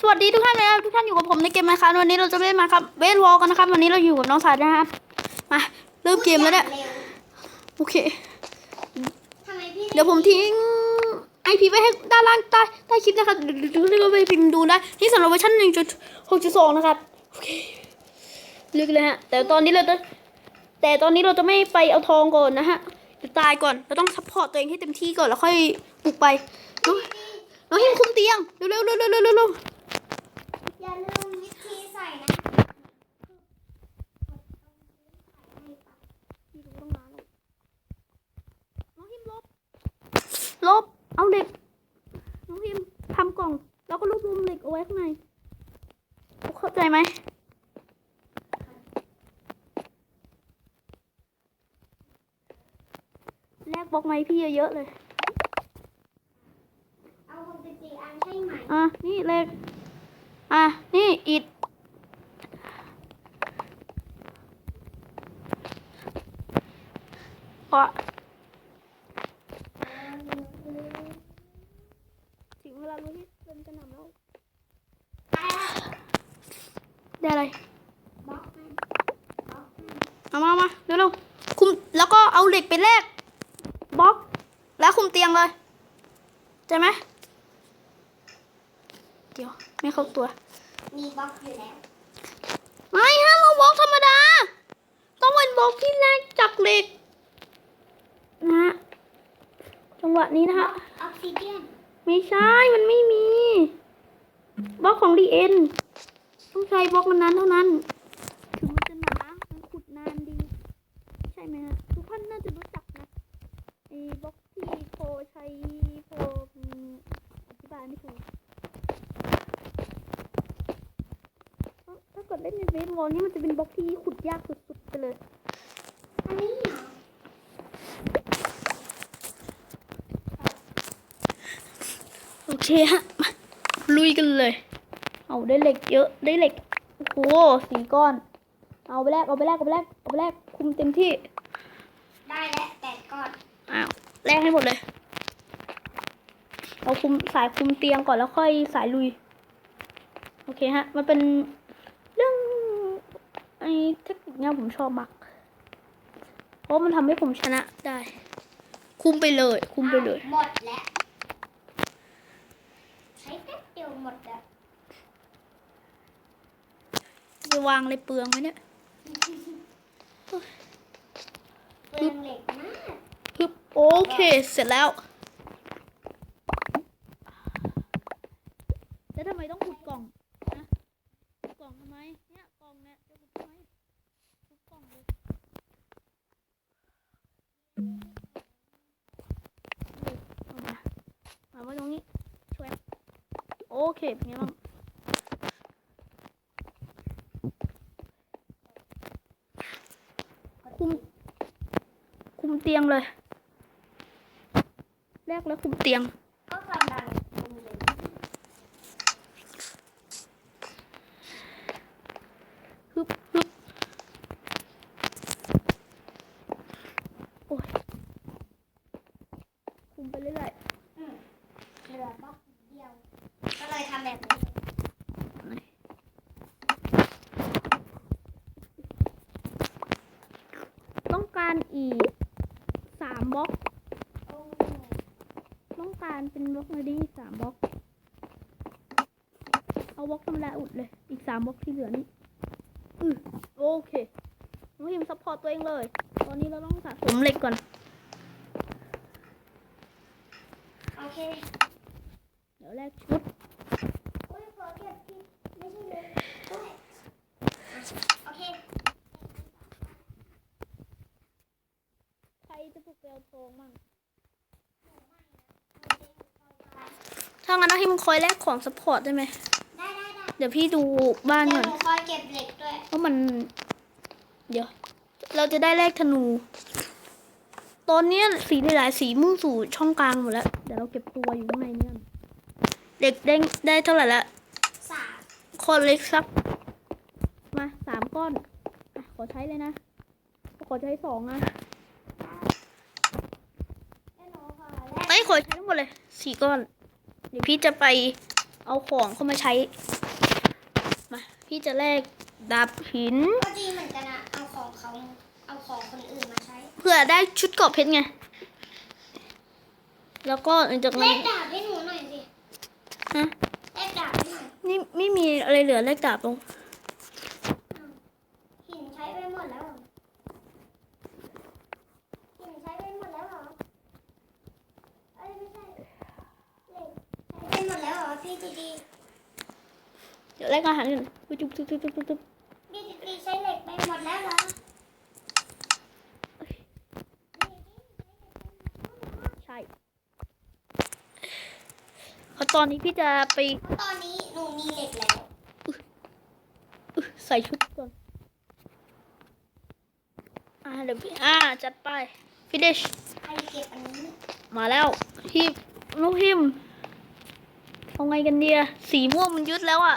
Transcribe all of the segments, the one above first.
สวัสดีทุกท่านเลยนะครับทุกท่านอยู่กับผมในเกมนะครับวันนี้เราจะเล่นมาครับเบสวอลกันนะครับ วันนี้เราอยู่กับน้องสายนะครับมาเริ่มเกมแล้วเนี่ยโอเค เดี๋ยวผมทิ้งไอพีไว้ให้ด้านล่างใต้ใต้คลิปนะครับเดี๋ยวเดี๋ยวเดี๋ยวไปพิมพ์ดูได้นี่สำหรับเวอร์ชันหนึ่งจุดหกจุดสองนะครับโอเคเลือกเลยฮะแต่ตอนนี้เราจะแต่ตอนนี้เราจะไม่ไปเอาทองก่อนนะฮะตายก่อนเราต้องซัพพอร์ตตัวเองให้เต็มที่ก่อนแล้วค่อยบุกไปน้องน้องหิมคุมเตียงเร็วเร็วเร็วเร็วเร็วเร็ว อย่าลืมวิธีใส่นะพี่รู้ต้องนานแล้วน้องหิมลบ ลบ เอาเหล็ก น้องหิมทำกล่อง แล้วก็รวบรวมเหล็กเอาไว้ข้างในเข้าใจไหมแลกบล็อกไม้พี่เยอะๆเลย เอาหกสิบสี่อันใช่ไหมอะ นี่เหล็กอะนี่ อิฐเพราะถึงเวลารู้ที่เดินกระหน่ำแล้ว ได้อะไรบล็อกมันบล็อกมันเอามามาเร็วๆคุมแล้วก็เอาเหล็กไปแลกบล็อก แล้วคุมเตียงเลยใช่ไหมเดี๋ยว ไม่เข้าตัว มีบล็อกอยู่แล้ว ไม่ฮะเราบล็อกธรรมดา ต้องเป็นบล็อกที่แรกจากเหล็กนะฮะจังหวะนี้นะฮะออกซิเดียนไม่ใช่มันไม่มีบล็อกของดีเอ็นต้องใช้บล็อกมันนั้นเท่านั้น ถึงมันจะหนามันขุดนานดี ใช่ไหมฮะทุกท่านน่าจะรู้จักนะไอ้บล็อกที่โพใช้โพอืมอธิบายไม่ถูกเพ ราะถ้าเกิดเล่นในเบสบอลนี่มันจะเป็นบล็อกที่ขุดยากสุดๆไปเลย อันนี้เหรอโอเคฮะมาลุยกันเลย เอาได้เหล็กเยอะ ได้เหล็ก โอ้โหสี่ก้อน เอาไปแลก เอาไปแลก เอาไปแลก เอาไปแลก คุมเต็มที่ ได้แล้วแปดก้อน อ้าว แลกให้หมดเลย เอาคุมสายคุมเตียงก่อนแล้วค่อยสายลุย โอเคฮะ มันเป็นเรื่องไอ้ เทคนิคเนี้ยผมชอบมากเพราะมันทำให้ผมชนะได้ คุมไปเลย คุมไปเลยอ้าวหมดแล้วใช้แป๊บเดียวหมดแล้วจะวางเลยเปลืองไหมเนี่ยเปลืองเหล็กมากฮึบโอเค เสร็จแล้ว แล้วทำไมต้องขุดกล่องนะขุดกล่องทำไม เนี่ยกล่องเนี่ยจะขุดทำไมขุดกล่องเลยเอามามา ไว้ตรงนี้ช่วยโอเคเป็นไงบ้างคุม คุมเตียงเลย แรกแล้วคุมเตียงก็ความดันคุมเลย ฮึบฮึบโอ้ย คุมไปเรื่อย อืมเหลือ บล็อกเดียว ก็เลยทำแบบนี้ต้องการอีกสามบล็อก ต้องการเป็นบล็อกเลยดิสามบล็อก เอาบล็อกธรรมดาอุดเลย อีกสามบล็อกที่เหลือนี่อือโอเคน้องพิมซัพพอร์ตตัวเองเลย ตอนนี้เราต้องสะสมเหล็กก่อนโอเค แรกชุดอุ้ยขอเก็บที่ไม่ใช่เลยโอ้ยอะโอเคใครจะปลุกเปลวทองมั่งถ้างั้นน้องพิมคอยแลกของซัพพอร์ตได้ไหม ได้ได้ได้เดี๋ยวพี่ดูบ้านเดี๋ยก่อนวหนูคอยเก็บเหล็กด้วยว่ามัน เดี๋ยว เราจะได้แลกธนู ตอนเนี้ยสีหลายๆสีมุ่งสู่ช่องกลางหมดแล้ว เดี๋ยวเราเก็บตัวอยู่ข้างในเนี่ย เด็กได้ได้เท่าไหร่ละสามคนเล็กสัก มาสามก้อนอะขอใช้เลยนะ ขอใช้สองนะแล้วหนูขอแลกเอ้ยขอใช้ทั้งหมดเลยสี่ก้อน เดี๋ยวพี่จะไปเอาของเข้ามาใช้ มา พี่จะแลกดาบหินก็ดีเหมือนกันอะเอาของเขาเอาของคนอื่นมาใช้ เพื่อได้ชุดเกราะเพชรไง แล้วก็หลังจากเลนั้นขดาบให้หนูหน่อยสิ ฮะเลขดาบให้หน่อยนี่ไม่มีอะไรเหลือแลกดาบลงหินใช้ไปหมดแล้วเหรอหินใช้ไปหมดแล้วเหรอเอ้ยไม่ใช่เหล็กใช้ไปหมดแล้วเหรอพี่ดีดี เดี๋ยวแลกอาหารกันจุ๊บจุ๊บจุ๊บจุ๊บจุ๊บจุ๊บ พี่ดีดีใช้เหล็กไปหมดแล้วเหรอ ใช่ เพราะตอนนี้พี่จะไปเพราะตอนนี้หนูมีเหล็กแล้วอึใส่ชุดก่อน อ่าเดี๋ยวพี่อ่าจัดไปฟิเดชใครเก็บอันนี้มาแล้วพี่น้องพิมพ์เอาไงกันเดียสีม่วงมันยึดแล้วอะ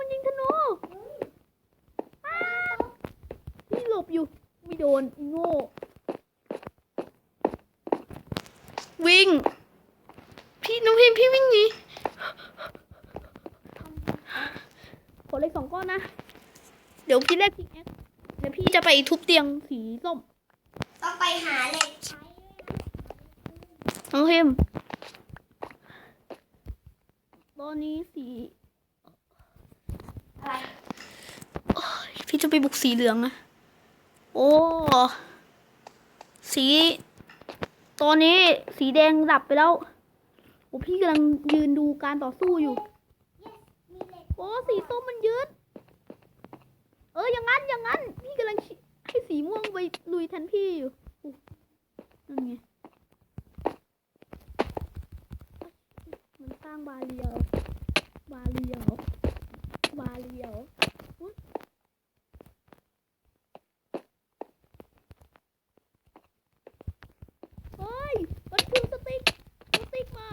มมันยิงธนูเฮ้ยอ้าวพี่หลบอยู่ ไม่โดนอีโง่ วิ่ง พี่น้องพิมพ์พี่วิ่งหนีขอเลขสองก้อนนะ เดี๋ยวพี่แลกพิกแอคเดี๋ยวพี่จะไปทุบเตียงสีส้ม ต้องไปหาเหล็กใช้ด้วยนะน้องพิมพ์ตอนนี้สี อะไร พี่ จะไปบุกสีเหลืองนะโอ้ สี ตอนนี้สีแดงดับไปแล้ว โอ้พี่กำลังยืนดูการต่อสู้อยู่ โอ้สีส้มมันยืด เอออย่างนั้นอย่างนั้น พี่กำลังให้สีม่วงไปลุยแทนพี่อยู่นั่นไงมันสร้างบาเรียลบาเรียลบาเรียลอุ๊ยเฮ้ย มันคือสติ๊ก สติ๊กมา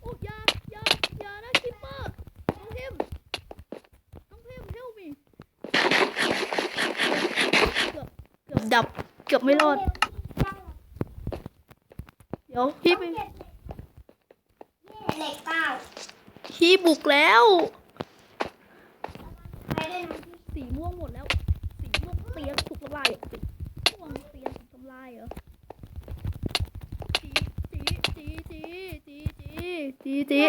โอ้อยาอยาอยานะคิปเปอร์ น้องพิมน้องพิม help me เกือบเกือบดับ เกือบไม่รอด เดี๋ยวพี่ไปเหล็กเก้าพี่บุกแล้ว สีม่วงหมดแล้ว สีม่วงเตียงถูกทำลายสีม่วงเตียงถูกทำลายเหรอจีจีจีจีจีจีจีจี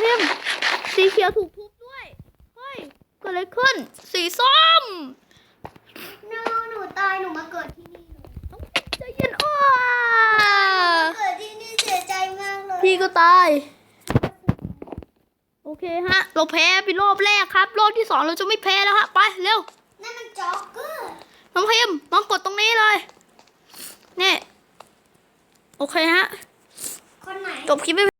พิมสีเขียวถูกทุบด้วย เฮ้ยเกิดอะไรขึ้น สีส้ม หนูตายหนูมาเกิดที่นี่เลยน้องพิมใจเย็นอ้าเกิดที่นี่เสียใจมากเลยพี่ก็ตาย โอเคฮะ เราแพ้ไปรอบแรกครับ รอบที่สองเราจะไม่แพ้แล้วฮะ ไปเร็ว นั่นมันจ็อกเกอร์ น้องพิมน้องกดตรงนี้เลยเนี่ยโอเคฮะ คนไหน จบคลิปไม่